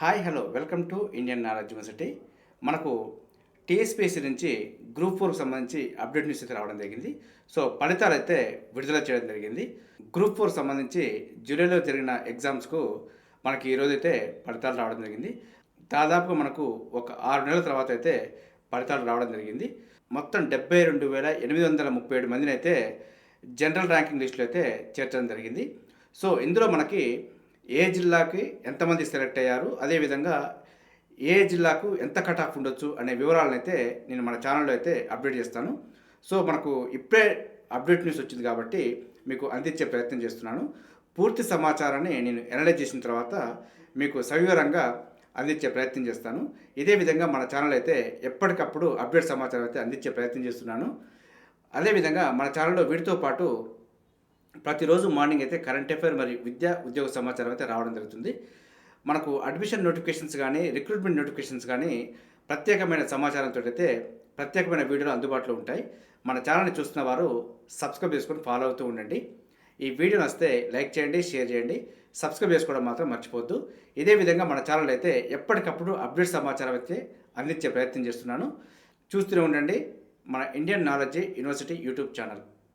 Hi hello. Welcome to Indian knowledge university. మనకు TSPSC నుంచి group ఫోర్కి సంబంధించి అప్డేట్ న్యూస్ అయితే రావడం జరిగింది. సో ఫలితాలు అయితే విడుదల చేయడం జరిగింది. గ్రూప్ ఫోర్ సంబంధించి జూలైలో జరిగిన ఎగ్జామ్స్కు మనకి ఈరోజు అయితే ఫలితాలు రావడం జరిగింది. దాదాపుగా మనకు ఒక ఆరు నెలల తర్వాత అయితే ఫలితాలు రావడం జరిగింది. మొత్తం డెబ్బై రెండు వేల ఎనిమిది వందల ముప్పై ఏడు మందిని అయితే జనరల్ ర్యాంకింగ్ లిస్టులో అయితే చేర్చడం జరిగింది. సో ఇందులో మనకి ఏ జిల్లాకి ఎంతమంది సెలెక్ట్ అయ్యారు అదేవిధంగా ఏ జిల్లాకు ఎంత కట్ ఆఫ్ ఉండొచ్చు అనే వివరాలను అయితే నేను మన ఛానల్లో అయితే అప్డేట్ చేస్తాను. సో మనకు ఇప్పుడే అప్డేట్ న్యూస్ వచ్చింది కాబట్టి మీకు అందించే ప్రయత్నం చేస్తున్నాను. పూర్తి సమాచారాన్ని నేను ఎనలైజ్ చేసిన తర్వాత మీకు సవివరంగా అందించే ప్రయత్నం చేస్తాను. ఇదే విధంగా మన ఛానల్ అయితే ఎప్పటికప్పుడు అప్డేట్ సమాచారం అయితే అందించే ప్రయత్నం చేస్తున్నాను. అదేవిధంగా మన ఛానల్లో వీటితో పాటు ప్రతిరోజు మార్నింగ్ అయితే కరెంట్ అఫైర్ మరియు విద్యా ఉద్యోగ సమాచారం అయితే రావడం జరుగుతుంది. మనకు అడ్మిషన్ నోటిఫికేషన్స్ కానీ రిక్రూట్మెంట్ నోటిఫికేషన్స్ కానీ ప్రత్యేకమైన సమాచారంతో అయితే ప్రత్యేకమైన వీడియోలు అందుబాటులో ఉంటాయి. మన ఛానల్ని చూస్తున్న వారు సబ్స్క్రైబ్ చేసుకొని ఫాలో అవుతూ ఉండండి. ఈ వీడియో వస్తే లైక్ చేయండి షేర్ చేయండి. సబ్స్క్రైబ్ చేసుకోవడం మాత్రం మర్చిపోద్దు ఇదే విధంగా మన ఛానల్ అయితే ఎప్పటికప్పుడు అప్డేట్ సమాచారం అయితే అందించే ప్రయత్నం చేస్తున్నాను. చూస్తూనే ఉండండి మన Indian knowledge university YouTube channel.